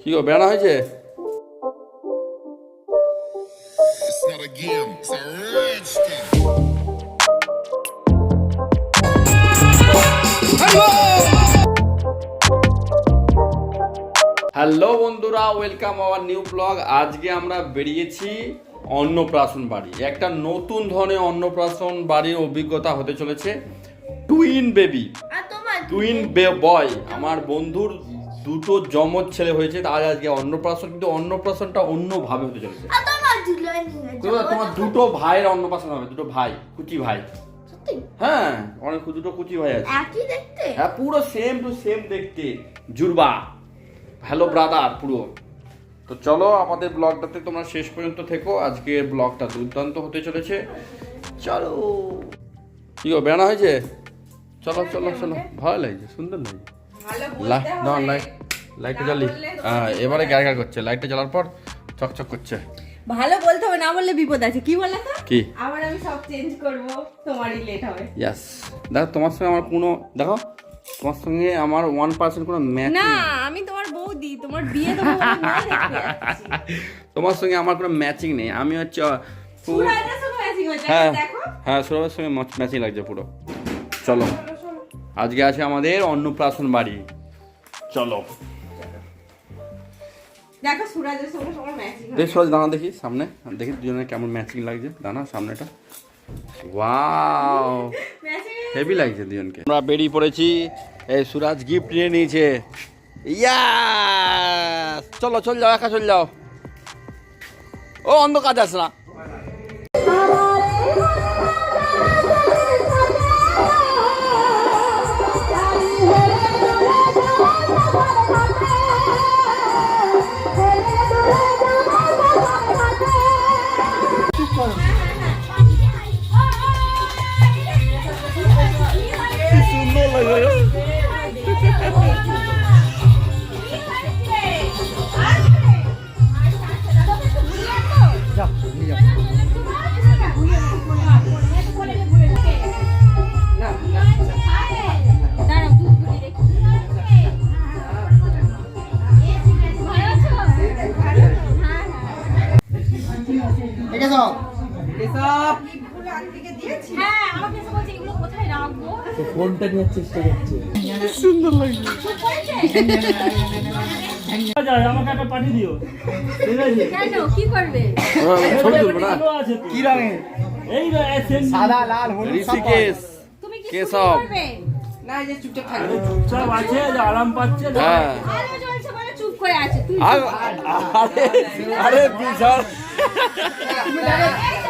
কি গো বেড়া হয়েছে. হ্যালো বন্ধুরা ওয়েলকাম আওয়ার নিউ ব্লগ আজকে আমরা বেরিয়েছি অন্নপ্রাশন বাড়ি। একটা নতুন ধরনের অন্নপ্রাশন বাড়ির অভিজ্ঞতা হতে চলেছে। টুইন বেবি আর তোমার টুইন বে বয় আমার বন্ধুর দুটো জমজ ছেলে হয়েছে তার আজকে অন্নপ্রাশন কিন্তু অন্নপ্রাশনটা অন্যভাবে হতে চলেছে। তোমার দুটো ভাইয়ের অন্নপ্রাশন হবে দুটো ভাই কুচি ভাই। হ্যাঁ অনেক দুটো কুচি ভাই আছে। একই দেখতে? হ্যাঁ পুরো সেম টু সেম দেখতে জুরবা। হ্যালো ব্রাদার পুরো। তো চলো আমাদের ব্লগটাতে তোমরা শেষ পর্যন্ত থেকো। আজকের ব্লগটা দুর্দান্ত হতে চলেছে। চলো। কি বেড়া হয়েছে? চলো চলো চলো। ভালো লাগছে সুন্দর লাগছে। না লাইট লাইটটা জ্বালি। হ্যাঁ এবারে গ্যার গ্যার করছে। লাইটটা জ্বালার পর চকচক করছে। ভালো বলতে হবে না বললে বিপদ আছে। কি বলে তো? কি? আবার আমি সব চেঞ্জ করব। তোমারই লেট হবে। ইয়াস দেখো তোমার সঙ্গে আমার কোনো দেখো তোমার সঙ্গে আমার ওয়ান পার্সেন্ট কোনো ম্যাচ না আমি তোমার বৌদি। তোমার বিয়ে তো তোমার সঙ্গে আমার কোনো ম্যাচিং নেই। আমি হচ্ছে হ্যাঁ। হ্যাঁ সৌরভের সঙ্গে ম্যাচিং লাগছে পুরো। চলো। আজকে আছে আমাদের অন্নপ্রাশন বাড়ি। চলো। দেখ সরজ দানা দেখি সামনে। দেখি দুজনে কেমন ম্যাচিং লাগছে। দানা সামনেটা ওয়াও হেভি লাগছে দুজনকে। আমরা বেরিয়ে পড়েছি। এই সুরাজ গিফট নিয়ে নিয়েছে। ইয়াস চলো চল যাও একা চল যাও। ও অন্ধকার যাস না। হ্যাঁ আমাকে এসে বলছে এগুলো কোথায় রাখব? ফোনটা নেওয়ার চেষ্টা করছে। সুন্দর লাগছে চুপ করেছে যায় আমাকে একটা পাঠিয়ে দিও। কেন? কি করবে? ছবি তুলবো না। ভালো আছে তো। কি রঙের? এই রে, এই same সাদা লাল হলুদ কেশব। শুরু চুপচাপ আছে যে আরাম পাচ্ছে যে- হ্যাঁ আছে তুই আরে আরে বিশাল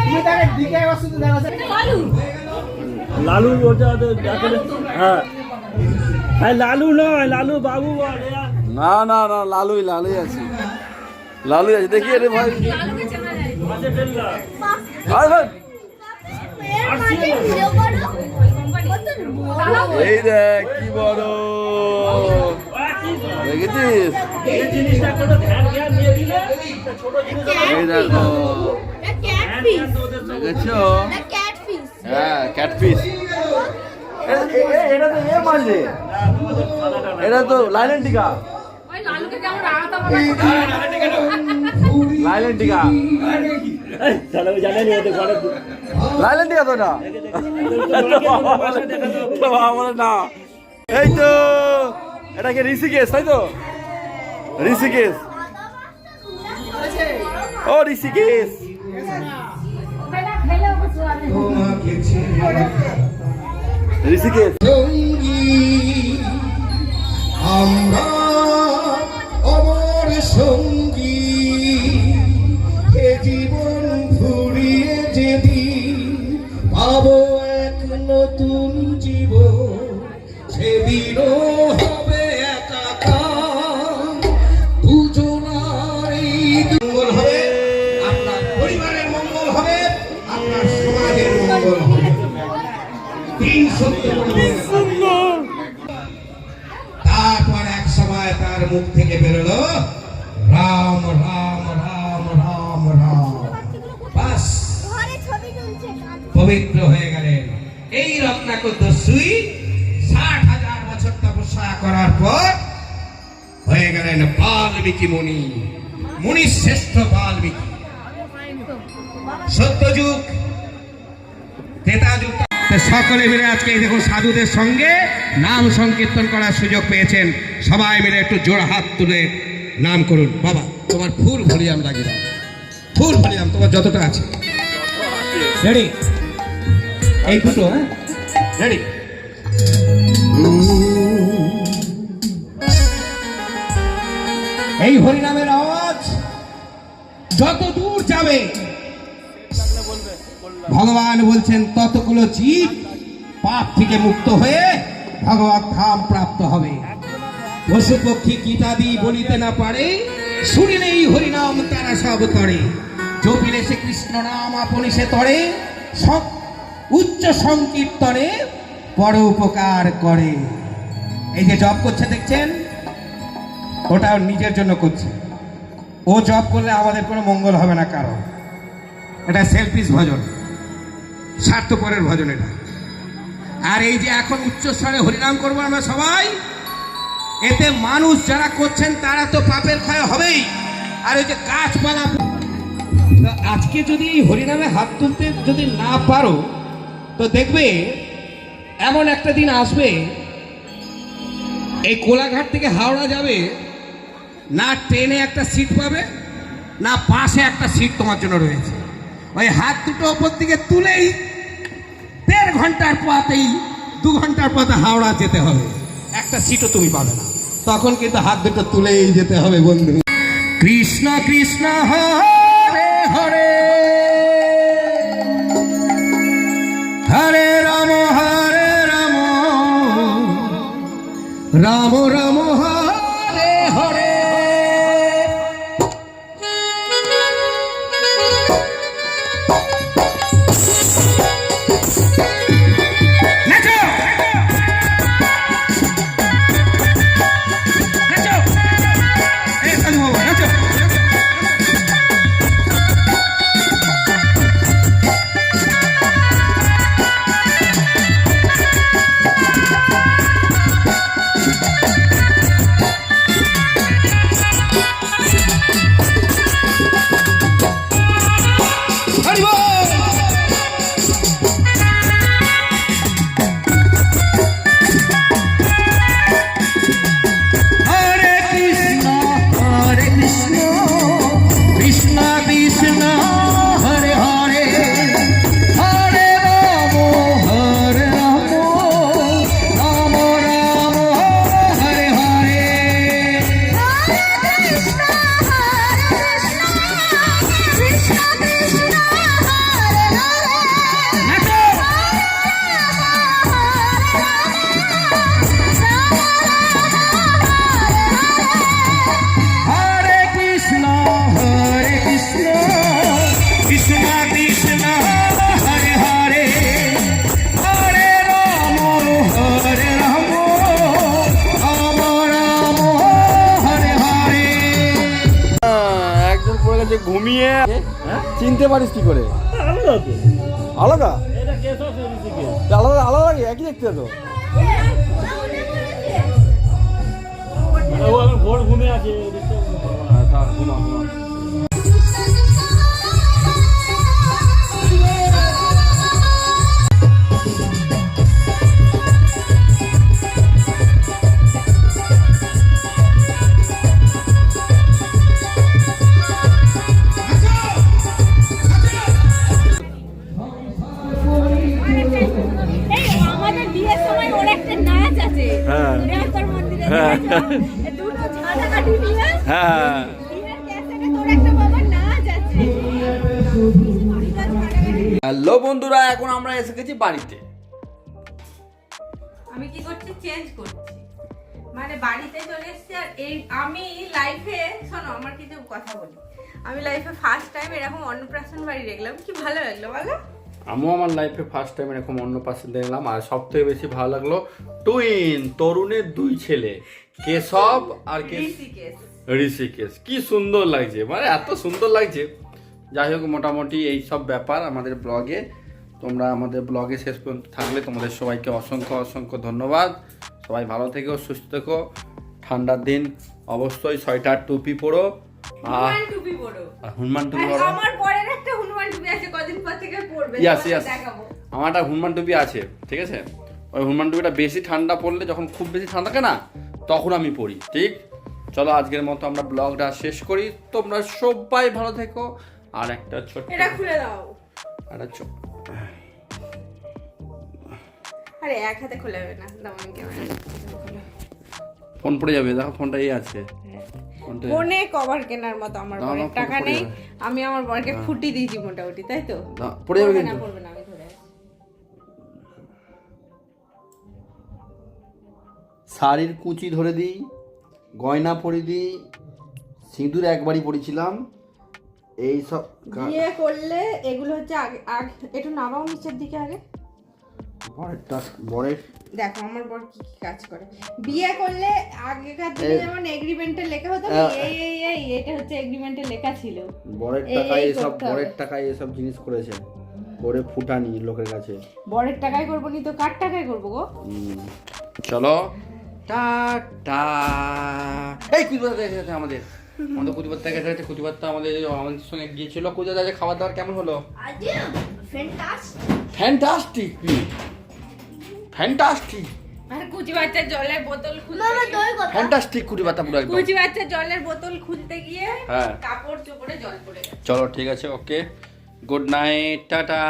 তুমি তাকে দিকে শুধু দেখো লালু ওটা হ্যাঁ। হ্যাঁ লালু নয় লালু বাবু না না না লালুই লালুই আছে। লালুই আছে দেখি রে ভাই এই দেখ কি বড়। দেখেছিস এই জিনিসটা কোনো ধ্যান জ্ঞান দিয়ে দিলে ছোট জিনিস এই দেখো। ক্যাট পিস দেখেছ? হ্যাঁ ক্যাটফিশ এটা তো এ মাঝে এটা তো লাইলেন টিকা। হবে লাইলেন টিকা। লাইলেন টিকা তো না না। এই তো। এটা কি ঋষিকেশ তাই তো? ঋষিকেশ ও ঋষিকেশ ঋষিকেশ আমরা অমর সঙ্গী, এ জীবন ফুরিয়ে যেদিন পাবো এক নতুন জীবন, সেদিনও তারপর এক সময় তার মুখ থেকে বেরোলো রাম রাম রাম রাম রাম। বাস। পবিত্র হয়ে গেলেন এই রত্নাকর দস্যুই ষাট হাজার বছর তপস্যা করার পর হয়ে গেলেন বাল্মীকি মুনি। মুনি শ্রেষ্ঠ বাল্মীকি। সত্যযুগ ত্রেতা যুগ সকলে মিলে আজকে এই দেখুন সাধুদের সঙ্গে নাম সংকীর্তন করার সুযোগ পেয়েছেন। সবাই মিলে একটু জোড় হাত তুলে নাম করুন। বাবা, তোমার ফুল ভলিয়াম লাগিয়ে ফুল ভলিয়াম তোমার যতটা আছে। রেডি এই দুটো হ্যাঁ? রেডি এই হরিনামের আওয়াজ যত দূর যাবে ভগবান বলছেন, ততগুলো জীব পাপ থেকে মুক্ত হয়ে ভগবত ধাম প্রাপ্ত হবে। পশু পক্ষী গীতাদি বলিতে না পারে, শুনিলেই হরিনাম তারা সব করে জপিলে সে কৃষ্ণ নাম, আপনি সে তরে সব উচ্চ সংকীর্তনে বড় উপকার করে। এই যে জপ করছে, দেখছেন? ওটা নিজের জন্য করছে। ও জব করলে আমাদের কোনো মঙ্গল হবে না কারণ এটা সেলফিস ভজন। স্বার্থপরের ভজন এটা। আর এই যে এখন উচ্চস্বরে হরিনাম করব আমরা সবাই, এতে মানুষ যারা করছেন তারা তো পাপের ক্ষয় হবেই। আর ওই যে গাছপালা আজকে যদি এই হরিনামে হাত তুলতে যদি না পারো, তো দেখবে এমন একটা দিন আসবে, এই কোলাঘাট থেকে হাওড়া যাবে, না ট্রেনে একটা সিট পাবে, না পাশে একটা সিট তোমার জন্য রয়েছে। ওই হাত দুটো ওপর দিকে তুলেই দেড় ঘণ্টার পথেই, দু ঘণ্টার পথে হাওড়া যেতে হবে। একটা সিটও তুমি পাবে না। তখন কিন্তু হাত দুটো তুলেই যেতে হবে, বন্ধু। কৃষ্ণ কৃষ্ণ, হরে হরে। হরে রাম হরে রাম। রাম রাম, হরে হরে। ঘুমিয়ে চিনতে পারিস কি করে? আলাদা আলাদা? আলাদা আলাদা লাগে একই দেখতে তো। ও এখন ভোর ঘুমে আছে হ্যাঁ, ঘুমা ঘুমা আমাদের বিয়ের সময় ওর একটা নাচ আছে। হ্যাঁ। মন্দিরে হ্যাঁ। এই দুটো ঝাঁটাকাঠি হ্যাঁ। হ্যালো বন্ধুরা এখন আমরা এসে গেছি বাড়িতে। আমি কি করছি? চেঞ্জ করছি। মানে বাড়িতে চলে এসেছি আর এই আমি লাইফে শোনো আমার কিছু কথা বলি। আমি লাইফে ফার্স্ট টাইম এরকম অন্নপ্রাশন বাড়ি দেখলাম। কি ভালো লাগল বলো? আমিও আমার লাইফে ফার্স্ট টাইম এরকম অন্য পাশে দেখলাম আর সব থেকে বেশি ভালো লাগল টুইন তরুণের দুই ছেলে কেশব আর কে ঋষিকেশ। কি সুন্দর লাগছে মানে এত সুন্দর লাগছে। যাই হোক মোটামুটি এই সব ব্যাপার আমাদের ব্লগে তোমরা আমাদের ব্লগে শেষ পর্যন্ত থাকলে তোমাদের সবাইকে অসংখ্য অসংখ্য ধন্যবাদ। সবাই ভালো থেকো সুস্থ থেকো। ঠান্ডার দিন অবশ্যই সোয়েটার টুপি পরো। আর হনুমান টুপি পরো। আমার পরের একটা হনুমান টুপি আছে কদিন পর থেকে পরবে ইয়াস ইয়াস আমার একটা হনুমান টুপি আছে ঠিক আছে? ওই হনুমান টুপিটা বেশি ঠান্ডা পড়লে যখন খুব বেশি ঠান্ডা থাকে না তখন আমি পরি ঠিক? চলো আজকের মতো আমরা ব্লগটা শেষ করি। তোমরা সবাই ভালো থেকো। আর একটা ছোট্ট এটা খুলে দাও। একটা ছো- আরে এক হাতে খুলে হবে না। দাও ফোন পড়ে যাবে দেখো ফোনটা এই আছে। ফোনটা ফোনে কভার কেনার মতো আমার বরের টাকা নেই। আমি আমার বরকে ফুটি দিয়েছি মোটামুটি তাই তো? পড়ে যাবে না কিন্তু। পড়বে না আমি ধরে শাড়ির কুচি ধরে দিই গয়না পরে দিই সিঁদুর একবারই পরেছিলাম এই সব বিয়ে করলে এগুলো হচ্ছে আগে আগে একটু নামাও নিচের দিকে আগে। বরেরটা বরের দেখো আমার বর কি কি কাজ করে। বিয়ে করলে আগেকার দিনে যেমন এগ্রিমেন্টে লেখা হতো এই এই এই এটা হচ্ছে এগ্রিমেন্টে লেখা ছিল। বরের টাকায় এই এসব বরের টাকায় এসব জিনিস করেছে। করে ফুটানি লোকের কাছে। বরের টাকায় করব নি তো কার টাকায় করব গো? হুম। চলো। টাটা এই কুদিবার্তা গেছে আমাদের। আমাদের কুদিবার্তা গেছে গেছে কুদিবার্তা আমাদের আমাদের সঙ্গে গিয়েছিল। কুদিবার্তা খাবার দাবার কেমন হলো? ফ্যান্টাস্টিক। ফ্যান্টাস্টিক? আর কুচি বাচ্চা জলের বোতল খুলতে মামা দই কথা ফ্যান্টাস্টিক কুদিবার্তা পুরো একদম। কুচি বাচ্চা জলের বোতল খুলতে গিয়ে হ্যাঁ। কাপড় চোপড়ে জল পড়ে গেছে। চলো ঠিক আছে ওকে গুড নাইট টাটা।